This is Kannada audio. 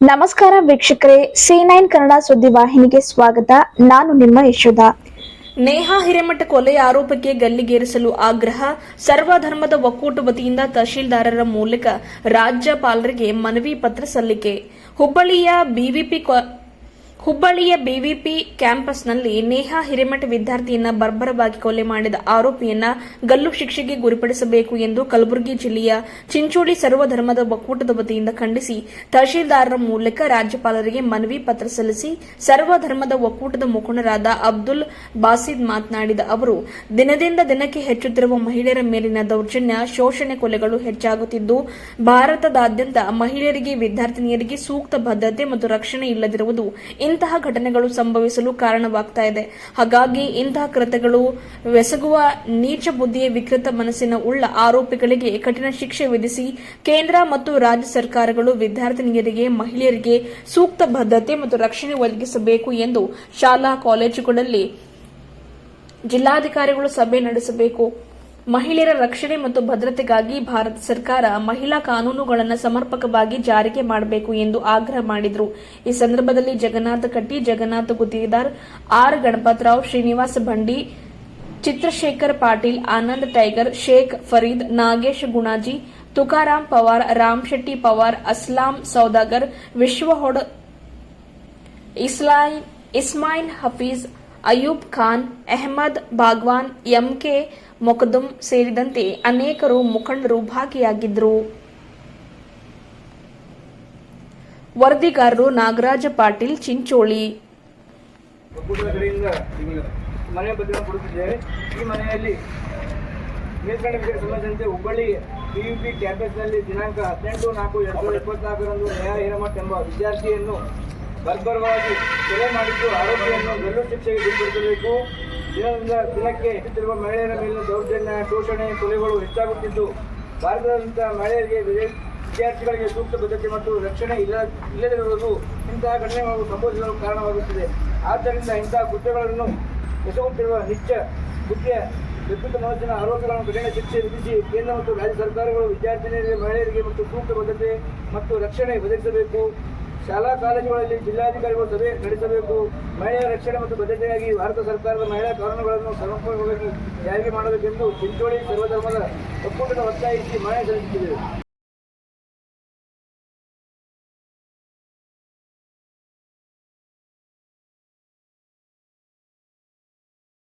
ನಮಸ್ಕಾರ ವೀಕ್ಷಕರೇ ಸಿ ನೈನ್ ಕನ್ನಡ ಸುದ್ದಿ ವಾಹಿನಿಗೆ ಸ್ವಾಗತ. ನಾನು ನಿಮ್ಮ ಯಶೋಧ. ನೇಹಾ ಹಿರೇಮಠ ಕೊಲೆ ಆರೋಪಕ್ಕೆ ಗಲ್ಲಿಗೇರಿಸಲು ಆಗ್ರಹ, ಸರ್ವಧರ್ಮದ ಒಕ್ಕೂಟ ವತಿಯಿಂದ ತಹಶೀಲ್ದಾರರ ಮೂಲಕ ರಾಜ್ಯಪಾಲರಿಗೆ ಮನವಿ ಪತ್ರ ಸಲ್ಲಿಕೆ. ಹುಬ್ಬಳ್ಳಿಯ ಬಿವಿಪಿ ಹುಬ್ಬಳ್ಳಿಯ ಬಿವಿಪಿ ಕ್ಯಾಂಪಸ್ನಲ್ಲಿ ನೇಹಾ ಹಿರೇಮಠ ವಿದ್ಯಾರ್ಥಿಯನ್ನ ಬರ್ಬರವಾಗಿ ಕೊಲೆ ಮಾಡಿದ ಆರೋಪಿಯನ್ನ ಗಲ್ಲು ಶಿಕ್ಷೆಗೆ ಗುರಿಪಡಿಸಬೇಕು ಎಂದು ಕಲಬುರಗಿ ಜಿಲ್ಲೆಯ ಚಿಂಚೋಳಿ ಸರ್ವಧರ್ಮದ ಒಕ್ಕೂಟದ ವತಿಯಿಂದ ಖಂಡಿಸಿ ತಹಶೀಲ್ದಾರರ ಮೂಲಕ ರಾಜ್ಯಪಾಲರಿಗೆ ಮನವಿ ಪತ್ರ ಸಲ್ಲಿಸಿ ಸರ್ವಧರ್ಮದ ಒಕ್ಕೂಟದ ಮುಖಂಡರಾದ ಅಬ್ದುಲ್ ಬಾಸಿದ್ ಮಾತನಾಡಿದ ಅವರು, ದಿನದಿಂದ ದಿನಕ್ಕೆ ಹೆಚ್ಚುತ್ತಿರುವ ಮಹಿಳೆಯರ ಮೇಲಿನ ದೌರ್ಜನ್ಯ, ಶೋಷಣೆ ಕೊಲೆಗಳು ಹೆಚ್ಚಾಗುತ್ತಿದ್ದು, ಭಾರತದಾದ್ಯಂತ ಮಹಿಳೆಯರಿಗೆ, ವಿದ್ಯಾರ್ಥಿನಿಯರಿಗೆ ಸೂಕ್ತ ಭದ್ರತೆ ಮತ್ತು ರಕ್ಷಣೆ ಇಲ್ಲದಿರುವುದು ಇಂತಹ ಘಟನೆಗಳು ಸಂಭವಿಸಲು ಕಾರಣವಾಗ್ತಾ ಇದೆ. ಹಾಗಾಗಿ ಇಂತಹ ಕೃತ್ಯಗಳು ವೆಸಗುವ ನೀಚ ಬುದ್ಧಿಯ ವಿಕೃತ ಮನಸ್ಸಿನ ಉಳ್ಳ ಆರೋಪಿಗಳಿಗೆ ಕಠಿಣ ಶಿಕ್ಷೆ ವಿಧಿಸಿ ಕೇಂದ್ರ ಮತ್ತು ರಾಜ್ಯ ಸರ್ಕಾರಗಳು ವಿದ್ಯಾರ್ಥಿನಿಯರಿಗೆ, ಮಹಿಳೆಯರಿಗೆ ಸೂಕ್ತ ಭದ್ರತೆ ಮತ್ತು ರಕ್ಷಣೆ ಒದಗಿಸಬೇಕು ಎಂದು ಶಾಲಾ, ಕಾಲೇಜುಗಳಲ್ಲಿ ಜಿಲ್ಲಾಧಿಕಾರಿಗಳು ಸಭೆ ನಡೆಸಬೇಕು. ಮಹಿಳೆಯರ ರಕ್ಷಣೆ ಮತ್ತು ಭದ್ರತೆಗಾಗಿ ಭಾರತ ಸರ್ಕಾರ ಮಹಿಳಾ ಕಾನೂನುಗಳನ್ನು ಸಮರ್ಪಕವಾಗಿ ಜಾರಿಗೆ ಮಾಡಬೇಕು ಎಂದು ಆಗ್ರಹ ಮಾಡಿದರು. ಈ ಸಂದರ್ಭದಲ್ಲಿ ಜಗನ್ನಾಥ ಕಟ್ಟಿ, ಜಗನ್ನಾಥ ಗುತ್ತಿಗೆದಾರ್ ಆರ್. ಗಣಪತರಾವ್ ಶ್ರೀನಿವಾಸ ಬಂಡಿ, ಚಿತ್ರಶೇಖರ್ ಪಾಟೀಲ್, ಆನಂದ್ ಟೈಗರ್, ಶೇಖ್ ಫರೀದ್, ನಾಗೇಶ್ ಗುಣಾಜಿ ತುಕಾರಾಂ ಪವಾರ್, ರಾಮ್ ಶೆಟ್ಟಿ ಪವಾರ್, ಅಸ್ಲಾಂ ಸೌದಾಗರ್, ವಿಶ್ವಹೊಡ ಇಸ್ಲಾಯ್, ಇಸ್ಮಾಯಿಲ್ ಹಫೀಜ್ ಅಯೂಬ್ ಖಾನ್, ಅಹಮದ್ ಬಾಗ್ವಾನ್, ಎಂಕೆ ಮೊಕದುಮ್ ಸೇರಿದಂತೆ ಅನೇಕರು ಮುಖಂಡರು ಭಾಗಿಯಾಗಿದ್ದರು. ವರದಿಗಾರರು ನಾಗರಾಜ ಪಾಟೀಲ್, ಚಿಂಚೋಳಿ. ಮನೆಯ ಬಗ್ಗೆ ಈ ಮನೆಯಲ್ಲಿ ಮೇಲ್ಕಂಡ ಸಂಬಂಧಿಸಿದಂತೆ ಹುಬ್ಬಳ್ಳಿ ಪಿಯುಪಿ ಕ್ಯಾಂಪಸ್ನಲ್ಲಿ ದಿನಾಂಕ ಹದಿನೆಂಟು ನಾಲ್ಕು ಎರಡು ಸಾವಿರದ ಇಪ್ಪತ್ನಾಲ್ಕರಂದು ನೇಹಾ ಹಿರಮಠ್ ಎಂಬ ವಿದ್ಯಾರ್ಥಿಯನ್ನು ಬರ್ಬರವಾಗಿ ಕೊಲೆ ಮಾಡಿದ್ದು ಆರೋಪಿಯನ್ನು ಗಲ್ಲು ಶಿಕ್ಷೆಗೆ ಗುರಿಪಡಿಸಬೇಕು ದಿನದಿಂದ ದಿನಕ್ಕೆ ಹೆಚ್ಚುತ್ತಿರುವ ಮಹಿಳೆಯರ ಮೇಲಿನ ದೌರ್ಜನ್ಯ, ಶೋಷಣೆ, ಕೊಲೆಗಳು ಹೆಚ್ಚಾಗುತ್ತಿದ್ದು ಭಾರತದಂತಹ ಮಹಿಳೆಯರಿಗೆ ವಿದೇ- ವಿದ್ಯಾರ್ಥಿಗಳಿಗೆ ಸೂಕ್ತ ಭದ್ರತೆ ಮತ್ತು ರಕ್ಷಣೆ ಇಲ್ಲ ಇಲ್ಲದಿರುವುದು ಇಂತಹ ಘಟನೆಗಳು ಸಂಭವಿಸಲು ಕಾರಣವಾಗುತ್ತಿದೆ. ಆದ್ದರಿಂದ ಇಂತಹ ಕೃತ್ಯಗಳನ್ನು ಎಸಗುತ್ತಿರುವ ನಿತ್ಯ ಕೃತ್ಯ ವಿಕೃತ ಮನಸ್ಸಿನ ಆರೋಪಗಳನ್ನು ಕಠಿಣ ಶಿಕ್ಷೆ ವಿಧಿಸಿ ಕೇಂದ್ರ ಮತ್ತು ರಾಜ್ಯ ಸರ್ಕಾರಗಳು ವಿದ್ಯಾರ್ಥಿನಿಯರಿಗೆ ಮಹಿಳೆಯರಿಗೆ ಮತ್ತು ಸೂಕ್ತ ಭದ್ರತೆ ಮತ್ತು ರಕ್ಷಣೆ ಒದಗಿಸಬೇಕು. ಶಾಲಾ ಕಾಲೇಜುಗಳಲ್ಲಿ ಜಿಲ್ಲಾಧಿಕಾರಿಗಳು ಸಭೆ ನಡೆಸಬೇಕು. ಮಹಿಳೆಯರ ರಕ್ಷಣೆ ಮತ್ತು ಭದ್ರತೆಗಾಗಿ ಭಾರತ ಸರ್ಕಾರದ ಮಹಿಳಾ ಕಾನೂನುಗಳನ್ನು ಸಮರ್ಪಕವಾಗಿ ಜಾರಿಗೆ ಮಾಡಬೇಕೆಂದು ಚಿಂಚೋಳಿ ಸರ್ವಧರ್ಮದ ಒಕ್ಕೂಟದ ಒತ್ತಾಯಿಸಿ ಮನವಿ ಸಲ್ಲಿಸುತ್ತಿದೆ